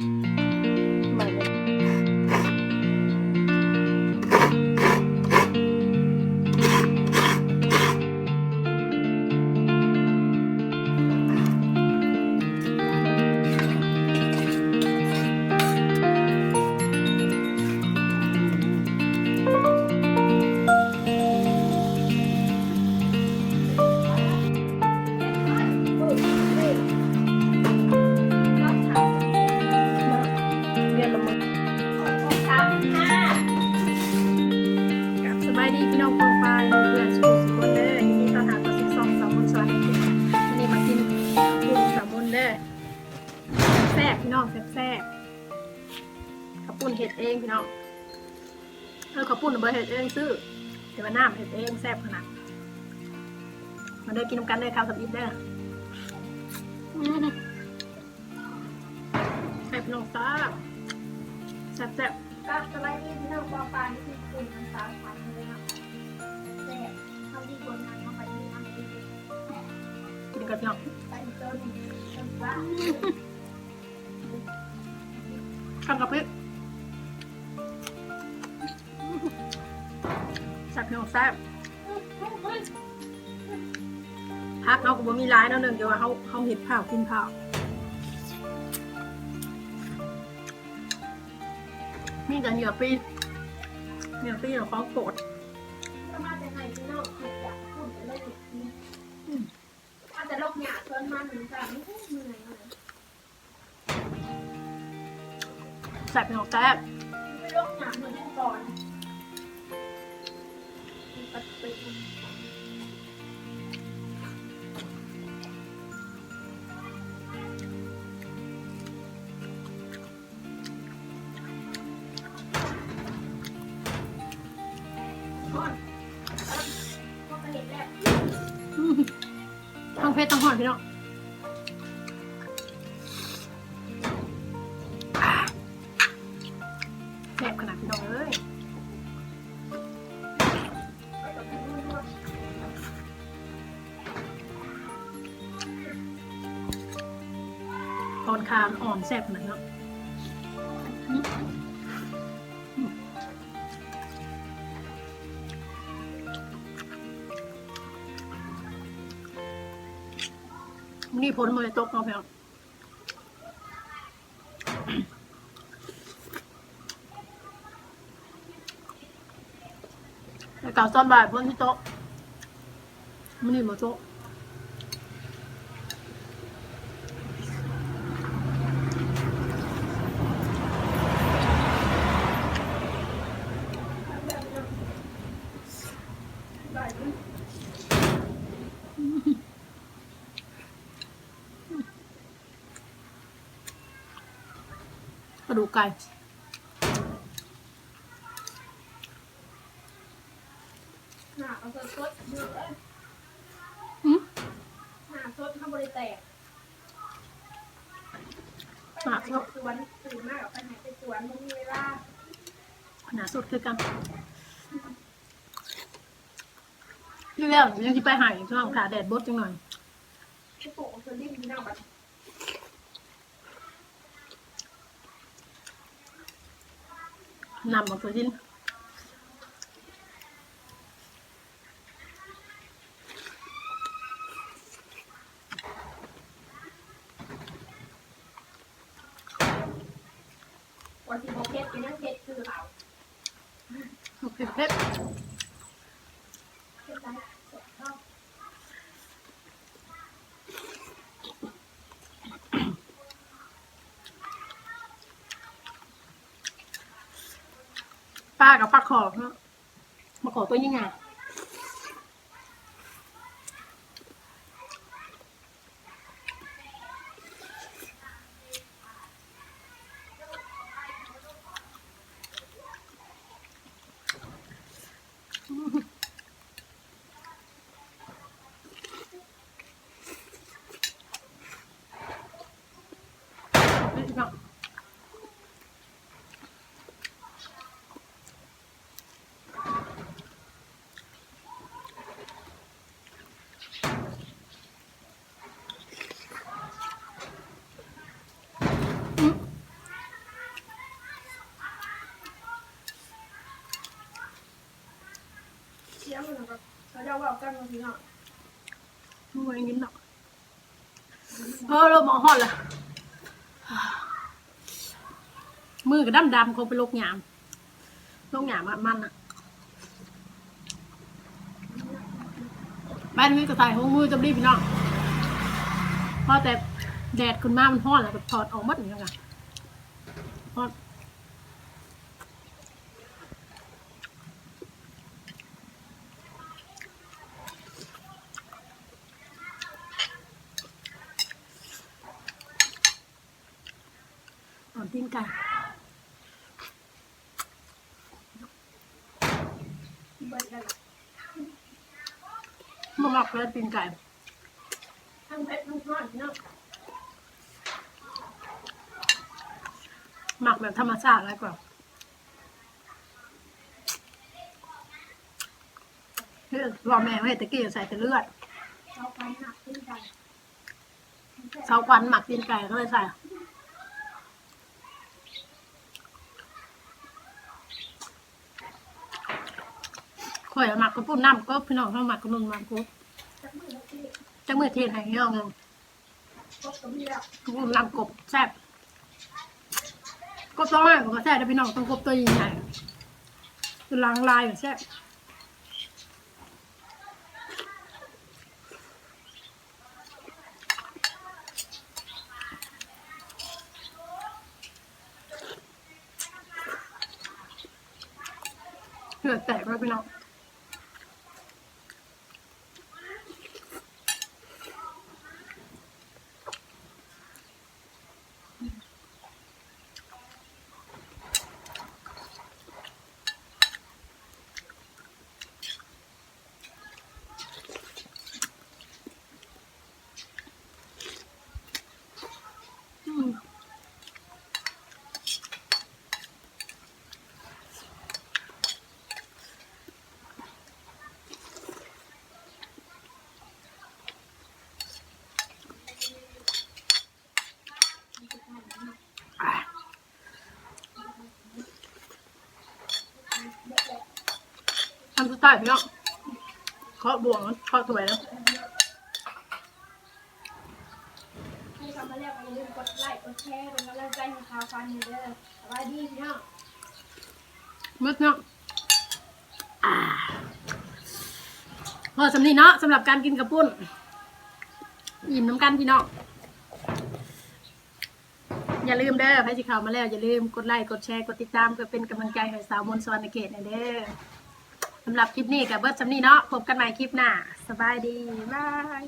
ม ปุ้นเห็ดเองพี่น้องเออข้าวปุ้นเบอร์เห็ดเองซื้อแต่ว่าน้ำเห็ดเองแซ่บขนาดมาเด้อกินน้ำกันเด้อข้าวสับอิดเด้ออืมแซ่บพี่น้องซ่าแซ่บแซ่บก็สบายดีพี่น้องปอปานที่คุยกันสามวันเลยนะแต่ทำที่คนงานเข้าไปที่ทำที่กินกันพี่น้องไปจนจนว่าข้าวกับพริก พี่น้องแซ่บพักเราก็บ่มีร้ายเนาะหนึ่งเดี๋ยวว่าเขาเขาเห็ดข้ากินข้ามีแต่เหยื่อปีเหยื่อปีของเขาโกรธมาจากไหนพี่น้องคืออยากพูดแต่ไม่หยุดถ้าจะลกหยาเพิ่มาหนึ่งสามไม่เหนื่อยเลยแซ่บพี่น้องแซ่บไม่ลกหยาเหมือนก่อน ปัดไปก็เห็นแล้วทั้งเพชรทั้งหอยพี่น้องแซ่บขนาดพี่น้องเอ้ย คามอ่อนแซ่บขนาดเนาะนี่พ้นมือตกเนาะพี่น้องแต่กล่าวตอนบ่ายพ้นที่โต๊ะมันนี่มาโต๊ะ ระดูกไก่หน้าเอาสดๆดูเอ้ยหืมหน้าสดข้าวบริแตกหน้าสดสวนตื่นมากไปไหนไปสวนมันมีเวลาหนาสุดคือกันนี่แล้วยังที่ไปหายช่วงขาแดดบดจังหน่อยไปปลูกสวนดินพี่น้องบัดนำมาตัวดิน วันที่โมเพชรเป็นยังเพชรคือเขา โอเคเพชร เพชรได้สดเนาะ ป้า กับป้าขอเนาะมาขอตัวยิ่งไงอืมนาะ บอกกันมาพี่น้องมือย่างนี้หรอกเออเราหมอหอดละมือกับดำดำๆคงเป็นโรคหยามโรคหยามอะมันอะบ้านนี้ก็ใส่หัวมือจะรีบพี่น้องเพราะแต่แดดขึ้นมามันห้อนแล้วก็ถอดออกหมดอย่างเงี้ยค่ะฮอน ตอนตีนไก่เบิดกันมาหมักแล้วตีนไก่ทั้งเพชรทั้งทอดพี่น้องหมักแบบธรรมชาติอะไรกว่าเฮ้ยรอแม่เฮ้ยตะกี้ใส่แต่เลือดเราไปหนักขึ้นกันเช้าควันหมักตีนไก่ก็เลยใส่ ข่อยเอามักกระปุ้นน้ำก็พี่น้องเขามักกระนุ่นมักกุ๊บจักมือละที่จังมือเทนให้เงี้ยเงินพบกับพี่แล้วกระปุ้นน้ำกบแซ่บกบต้องมากกว่าแซ่บนะพี่น้องต้องกบตัวใหญ่ๆคือล้างลายแบบแซ่บเหือแตกเลยพี่น้อง ทำสุดท้ายพี่น้องเคาะบวงเคาะถวยแล้วให้คำมาแล้วก็อย่าลืมกดไลค์กดแชร์เป็นกำลังใจให้ข่าวฟันอยู่เด้อสวัสดีพี่น้องมืดเนาะอ่าพอสำนีเนาะสำหรับการกินกระปุ้นอิ่มน้ำกันพี่น้องอย่าลืมเด้อใครที่เข้ามาแล้ว อย่าลืมกดไลค์กดแชร์กดติดตามเพื่อเป็นกำลังใจให้สาวมนต์สวรรณเกตหน่อยเด้อ สำหรับคลิปนี้กับเบิร์ดสำนีเนาะพบกันใหม่คลิปหน้า สบายดีบาย